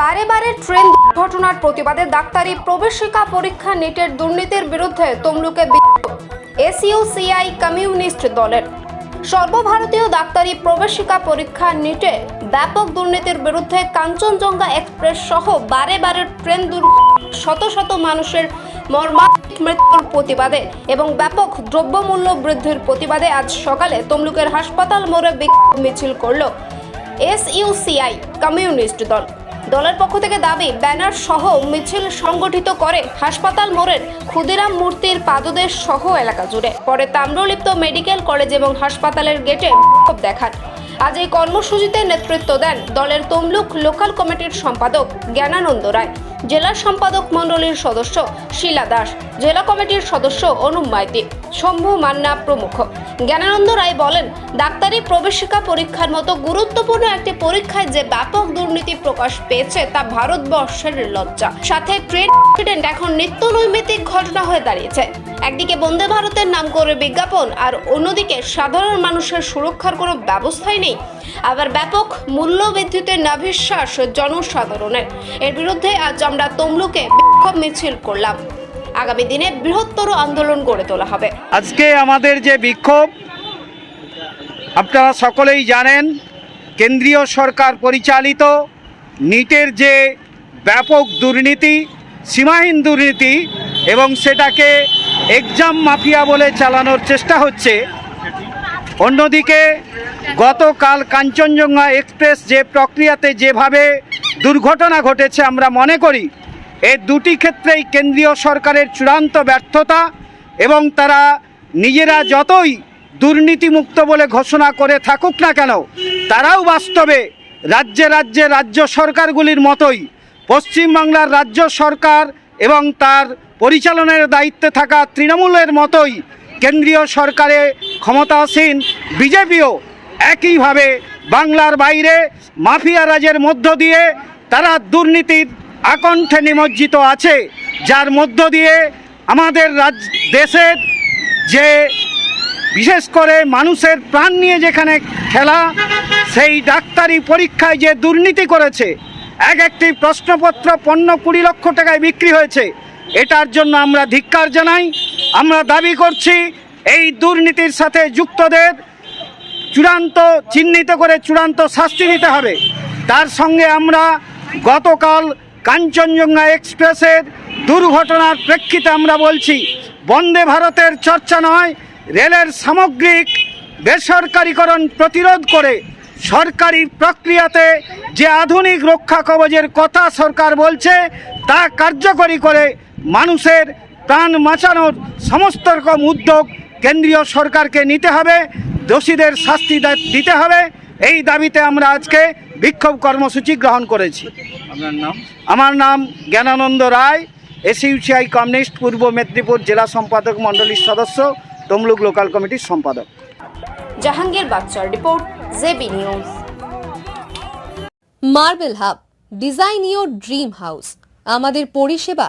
বারে বারে ট্রেন দুর্ঘটনার প্রতিবাদে ডাক্তারি প্রবেশিকা পরীক্ষা নেটের দুর্নীতির বিরুদ্ধে তমলুকে এসইউসিআই কমিউনিস্ট দলের। সর্বভারতীয় ডাক্তারি প্রবেশিকা পরীক্ষা নিটে ব্যাপক দুর্নীতির বিরুদ্ধে কাঞ্চনজঙ্ঘা এক্সপ্রেস সহ বারে বারে ট্রেন দুর্ঘটনা শত শত মানুষের মর্মান্তিক মৃত্যুর প্রতিবাদে এবং ব্যাপক দ্রব্যমূল্য বৃদ্ধির প্রতিবাদে আজ সকালে তমলুকের হাসপাতাল মোড়ে বিক্ষোভ মিছিল করল এসইউসিআই কমিউনিস্ট দল। দলের পক্ষ থেকে দাবি, ব্যানার সহ মিছিল সংগঠিত করে হাসপাতাল মোড়ের ক্ষুদিরাম মূর্তির পাদদেশ সহ এলাকা জুড়ে। পরে তাম্রলিপ্ত মেডিকেল কলেজ এবং হাসপাতালের গেটে বিক্ষোভ দেখান। আজ এই কর্মসূচিতে নেতৃত্ব দেন দলের তমলুক লোকাল কমিটির সম্পাদক জ্ঞানানন্দ রায়। জেলা সম্পাদক মণ্ডলীর সদস্য শিলা দাস, জেলা কমিটির সদস্য অনুপ মাইতি, শম্ভু মান্না প্রমুখ। জ্ঞানানন্দ রায় বলেন, ডাক্তারি প্রবেশিকা পরীক্ষার মতো গুরুত্বপূর্ণ একটি পরীক্ষায় যে ব্যাপক দুর্নীতি প্রকাশ পেয়েছে তা ভারতবর্ষের লজ্জা। সাথে ট্রেন অ্যাক্সিডেন্ট এখন নিত্য নৈমিত্তিক ঘটনা হয়ে দাঁড়িয়েছে। একদিকে বন্দে ভারতের নাম করে বিজ্ঞাপন আর অন্যদিকে সাধারণ মানুষের সুরক্ষার কোনো ব্যবস্থাই নেই। আবার ব্যাপক মূল্য মূল্যবৃদ্ধিতে নাভিশ্বাস জনসাধারণের। এর বিরুদ্ধে আজ আমরা তমলুকে বিক্ষোভ মিছিল করলাম। আগামী দিনে বৃহত্তর আন্দোলন গড়ে তোলা হবে। আজকে আমাদের যে বিক্ষোভ, আপনারা সকলেই জানেন, কেন্দ্রীয় সরকার পরিচালিত নিটের যে ব্যাপক দুর্নীতি, সীমাহীন দুর্নীতি এবং সেটাকে এক্সাম মাফিয়া বলে চালানোর চেষ্টা হচ্ছে, অন্যদিকে গতকাল কাঞ্চনজঙ্ঘা এক্সপ্রেস যে প্রক্রিয়াতে যেভাবে দুর্ঘটনা ঘটেছে, আমরা মনে করি। এই দুটি ক্ষেত্রেই কেন্দ্রীয় সরকারের চূড়ান্ত ব্যর্থতা এবং তারা নিজেরা যতই দুর্নীতিমুক্ত বলে ঘোষণা করে থাকুক না কেন, তারাও বাস্তবে রাজ্যে রাজ্যে রাজ্য সরকারগুলির মতোই পশ্চিমবাংলার রাজ্য সরকার এবং তার পরিচালনার দায়িত্বে থাকা তৃণমূলের মতোই কেন্দ্রীয় সরকারে ক্ষমতাসীন বিজেপিও একইভাবে বাংলার বাইরে মাফিয়া রাজের মধ্য দিয়ে তারা দুর্নীতির আকণ্ঠে নিমজ্জিত আছে। যার মধ্য দিয়ে আমাদের রাজ, দেশের যে বিশেষ করে মানুষের প্রাণ নিয়ে যেখানে খেলা, সেই ডাক্তারি পরীক্ষায় যে দুর্নীতি করেছে, এক একটি প্রশ্নপত্র পণ্য কুড়ি লক্ষ টাকায় বিক্রি হয়েছে, এটার জন্য আমরা ধিক্কার জানাই। আমরা দাবি করছি, এই দুর্নীতির সাথে যুক্তদের চূড়ান্ত চিহ্নিত করে চূড়ান্ত শাস্তি দিতে হবে। তার সঙ্গে আমরা গতকাল কাঞ্চনজঙ্ঘা এক্সপ্রেসের দুর্ঘটনার প্রেক্ষিতে আমরা বলছি, বন্দে ভারতের চর্চা নয়, রেলের সামগ্রিক বেসরকারীকরণ প্রতিরোধ করে সরকারি প্রক্রিয়াতে যে আধুনিক রক্ষা কবচের কথা সরকার বলছে, তা কার্যকরী করে মানুষের প্রাণ বাঁচানোর সমস্ত রকম উদ্যোগ কেন্দ্রীয় সরকারকে নিতে হবে। দোষীদের শাস্তি দিতে হবে। এই দাবিতে আমরা আজকে বিক্ষোভ কর্মসূচি গ্রহণ করেছি। আপনার নাম? আমার নাম জ্ঞানানন্দ রায় এসইউসিআই কমিউনিস্ট পূর্ব মেদিনীপুর জেলা সম্পাদক মণ্ডলীর সদস্য তমলুক লোকাল কমিটির সম্পাদক। জাহাঙ্গীর বাচ্চার report JB news. Marble hub design your dream house. আমাদের পরিষেবা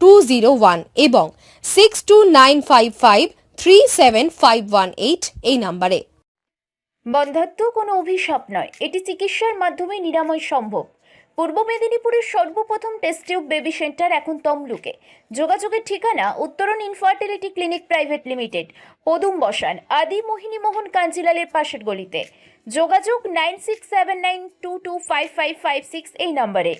two zero one এবং six two nine five five three seven five one eight এই নাম্বারে। বন্ধাত্ম কোনো অভিশাপ নয়, এটি চিকিৎসার মাধ্যমে নিরাময় সম্ভব। পূর্ব মেদিনীপুরের সর্বপ্রথম টেস্ট টিউব বেবি সেন্টার এখন তমলুকে। যোগাযোগের ঠিকানা উত্তরণ ইনফার্টিলিটি ক্লিনিক প্রাইভেট লিমিটেড পদুম বসান, আদি মোহিনী মোহন কাঞ্জিলালের পাশের গলিতে। যোগাযোগ nine six seven nine two two five five five six এই নম্বরে।